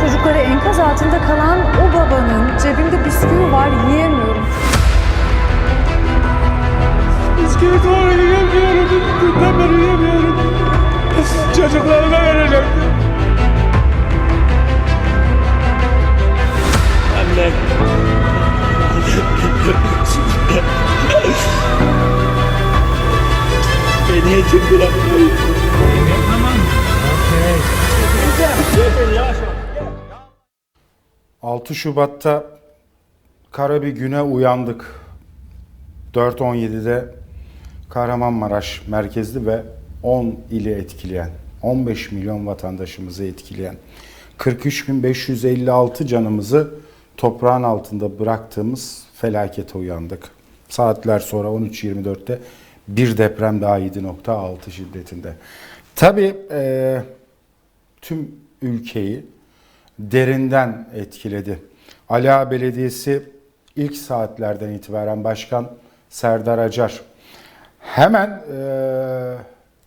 çocukları enkaz altında kalan o babanın cebimde bisküvi var yiyemiyorum. Bisküvit var yiyemiyorum. Dünden beri yiyemiyorum. Çocuklarıma verecektim. Anne. Beni yetim bırakmayın. 6 Şubat'ta kara bir güne uyandık. 4.17'de Kahramanmaraş merkezli ve 10 ili etkileyen, 15 milyon vatandaşımızı etkileyen, 43.556 canımızı toprağın altında bıraktığımız felakete uyandık. Saatler sonra 13.24'te bir deprem daha 7.6 şiddetinde. Tabii eee tüm ülkeyi derinden etkiledi. Ala Belediyesi ilk saatlerden itibaren Başkan Serdar Acar hemen eee,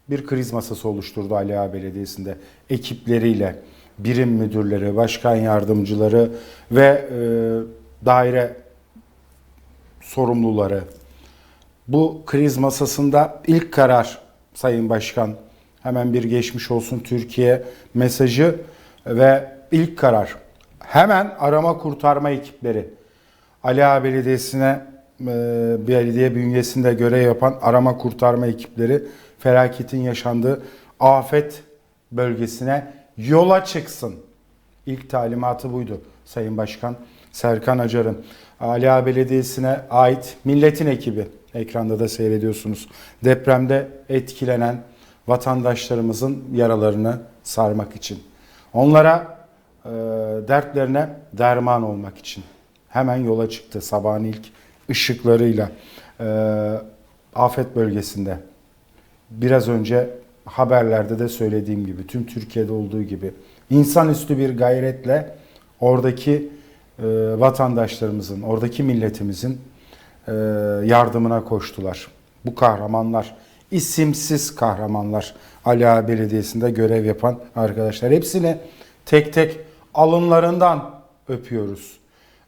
bir kriz masası oluşturdu Ala Belediyesi'nde ekipleriyle birim müdürleri, başkan yardımcıları ve eee, daire sorumluları. Bu kriz masasında ilk karar Sayın Başkan hemen bir geçmiş olsun Türkiye mesajı ve ilk karar hemen arama kurtarma ekipleri Ali Ağa Belediyesi'ne e, belediye bünyesinde görev yapan arama kurtarma ekipleri felaketin yaşandığı afet bölgesine yola çıksın. İlk talimatı buydu Sayın Başkan Serkan Acar'ın. Ali Ağa Belediyesi'ne ait milletin ekibi ekranda da seyrediyorsunuz. Depremde etkilenen vatandaşlarımızın yaralarını sarmak için. Onlara dertlerine derman olmak için hemen yola çıktı sabahın ilk ışıklarıyla e, afet bölgesinde. Biraz önce haberlerde de söylediğim gibi tüm Türkiye'de olduğu gibi insanüstü bir gayretle oradaki e, vatandaşlarımızın, oradaki milletimizin e, yardımına koştular. Bu kahramanlar, isimsiz kahramanlar Ali Ağa Belediyesi'nde görev yapan arkadaşlar. Hepsini tek tek alınlarından öpüyoruz.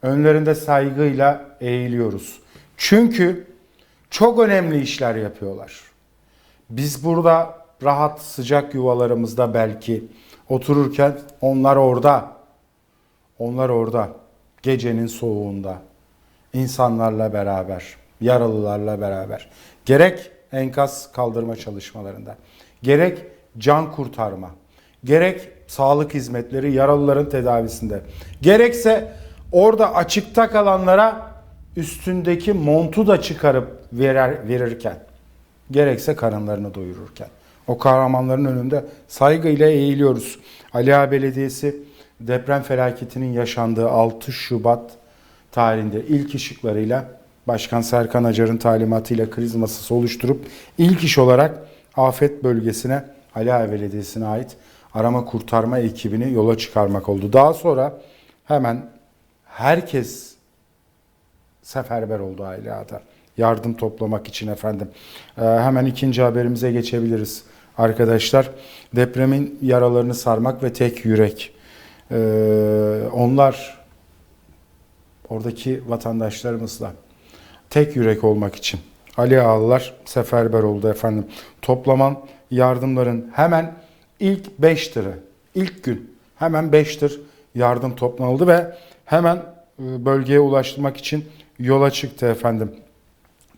Önlerinde saygıyla eğiliyoruz. Çünkü çok önemli işler yapıyorlar. Biz burada rahat sıcak yuvalarımızda belki otururken onlar orada. Onlar orada gecenin soğuğunda insanlarla beraber, yaralılarla beraber gerek enkaz kaldırma çalışmalarında, gerek can kurtarma, gerek sağlık hizmetleri yaralıların tedavisinde, gerekse orada açıkta kalanlara üstündeki montu da çıkarıp verer, verirken, gerekse karınlarını doyururken. O kahramanların önünde saygıyla eğiliyoruz. Ali Ağa Belediyesi deprem felaketinin yaşandığı 6 Şubat tarihinde ilk ışıklarıyla Başkan Serkan Acar'ın talimatıyla kriz masası oluşturup ilk iş olarak afet bölgesine Ali Ağa Belediyesi'ne ait arama kurtarma ekibini yola çıkarmak oldu. Daha sonra hemen herkes seferber oldu Ali Ağa'da. Yardım toplamak için efendim. Ee, hemen ikinci haberimize geçebiliriz arkadaşlar. Depremin yaralarını sarmak ve tek yürek. Ee, onlar oradaki vatandaşlarımızla tek yürek olmak için Ali Ağalılar seferber oldu efendim. Toplaman yardımların hemen ilk 5 tırı, ilk gün hemen 5 tır yardım toplanıldı ve hemen e, bölgeye ulaştırmak için yola çıktı efendim.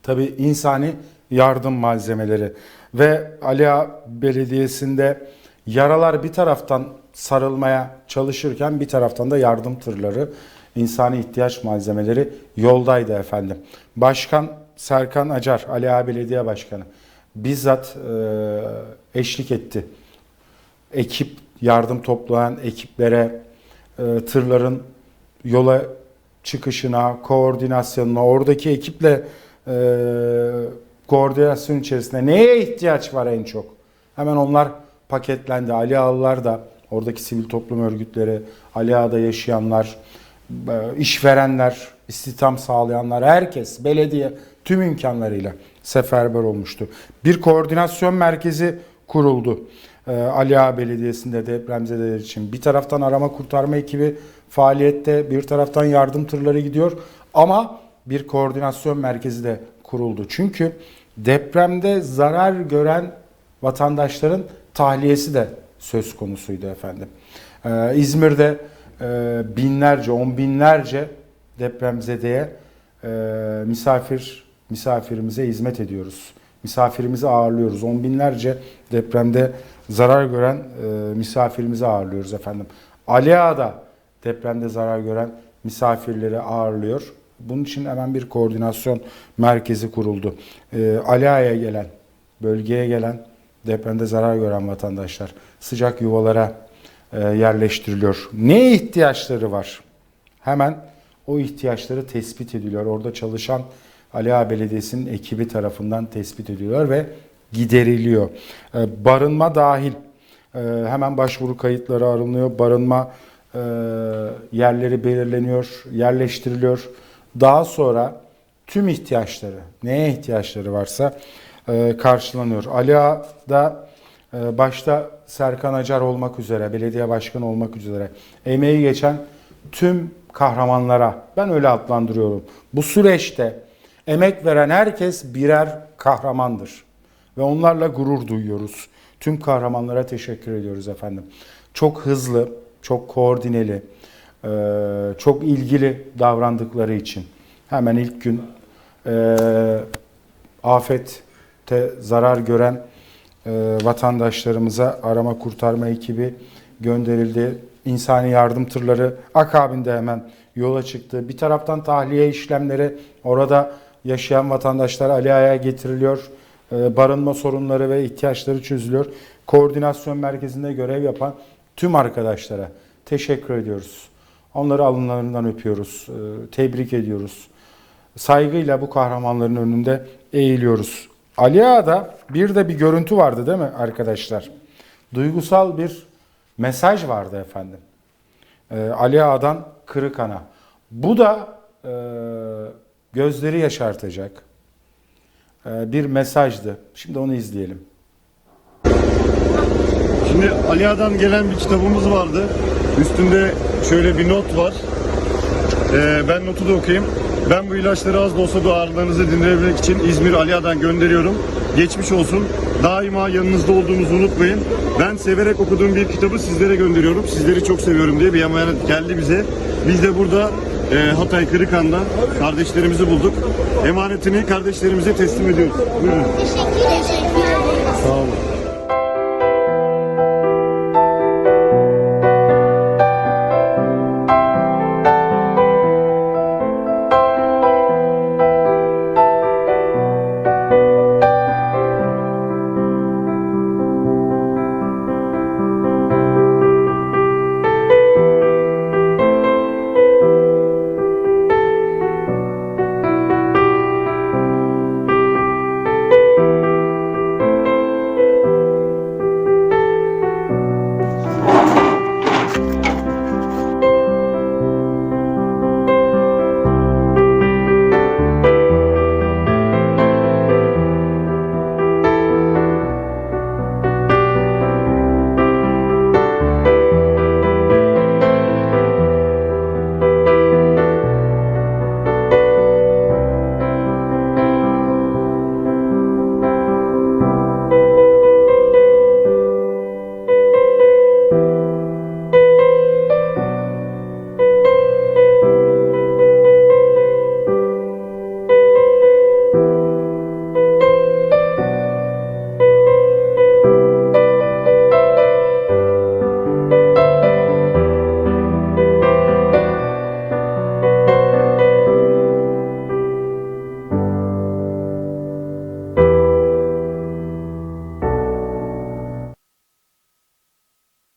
Tabi insani yardım malzemeleri ve Ali Ağa Belediyesi'nde yaralar bir taraftan sarılmaya çalışırken bir taraftan da yardım tırları, insani ihtiyaç malzemeleri yoldaydı efendim. Başkan Serkan Acar, Ali Ağa Belediye Başkanı bizzat e, eşlik etti. Ekip, yardım toplayan ekiplere, e, tırların yola çıkışına, koordinasyonuna, oradaki ekiple e, koordinasyon içerisinde neye ihtiyaç var en çok? Hemen onlar paketlendi. Ali Ağalılar da, oradaki sivil toplum örgütleri, Ali Ağa'da yaşayanlar, e, işverenler, istihdam sağlayanlar, herkes, belediye tüm imkanlarıyla seferber olmuştu. Bir koordinasyon merkezi kuruldu. e, Ali Ağa Belediyesi'nde depremzedeler için. Bir taraftan arama kurtarma ekibi faaliyette, bir taraftan yardım tırları gidiyor. Ama bir koordinasyon merkezi de kuruldu. Çünkü depremde zarar gören vatandaşların tahliyesi de söz konusuydu efendim. Ee, İzmir'de e, binlerce, on binlerce depremzedeye e, misafir misafirimize hizmet ediyoruz. Misafirimizi ağırlıyoruz. On binlerce depremde zarar gören e, misafirimizi ağırlıyoruz efendim. Ali Ağa'da depremde zarar gören misafirleri ağırlıyor. Bunun için hemen bir koordinasyon merkezi kuruldu. E, Ali Ağa'ya gelen, bölgeye gelen depremde zarar gören vatandaşlar sıcak yuvalara e, yerleştiriliyor. Neye ihtiyaçları var? Hemen o ihtiyaçları tespit ediliyor. Orada çalışan Ali Ağa Belediyesi'nin ekibi tarafından tespit ediliyor ve gideriliyor. E, barınma dahil e, hemen başvuru kayıtları arınıyor. Barınma e, yerleri belirleniyor, yerleştiriliyor. Daha sonra tüm ihtiyaçları, neye ihtiyaçları varsa e, karşılanıyor. Ali Ağa'da e, başta Serkan Acar olmak üzere, belediye başkanı olmak üzere emeği geçen tüm kahramanlara ben öyle adlandırıyorum. Bu süreçte emek veren herkes birer kahramandır ve onlarla gurur duyuyoruz. Tüm kahramanlara teşekkür ediyoruz efendim. Çok hızlı, çok koordineli, çok ilgili davrandıkları için hemen ilk gün afette zarar gören vatandaşlarımıza arama kurtarma ekibi gönderildi. İnsani yardım tırları akabinde hemen yola çıktı. Bir taraftan tahliye işlemleri orada yaşayan vatandaşlar Ali Ağa'ya getiriliyor. E, barınma sorunları ve ihtiyaçları çözülüyor. Koordinasyon merkezinde görev yapan tüm arkadaşlara teşekkür ediyoruz. Onları alınlarından öpüyoruz. e, tebrik ediyoruz saygıyla bu kahramanların önünde eğiliyoruz. Ali Ağa'da bir de bir görüntü vardı değil mi arkadaşlar? Duygusal bir mesaj vardı efendim. Ee, Ali Ağa'dan Kırıkan'a. Bu da e, gözleri yaşartacak e, bir mesajdı. Şimdi onu izleyelim. Şimdi Alia'dan gelen bir kitabımız vardı. Üstünde şöyle bir not var. Ee, ben notu da okuyayım. Ben bu ilaçları az da olsa da ağrılarınızı dindirebilmek için İzmir Alia'dan gönderiyorum. Geçmiş olsun. Daima yanınızda olduğunuzu unutmayın. Ben severek okuduğum bir kitabı sizlere gönderiyorum. Sizleri çok seviyorum diye bir emanet geldi bize. Biz de burada e, Hatay Kırıkan'da kardeşlerimizi bulduk. Emanetini kardeşlerimize teslim ediyoruz. Buyurun. Teşekkür ederim. Sağ olun.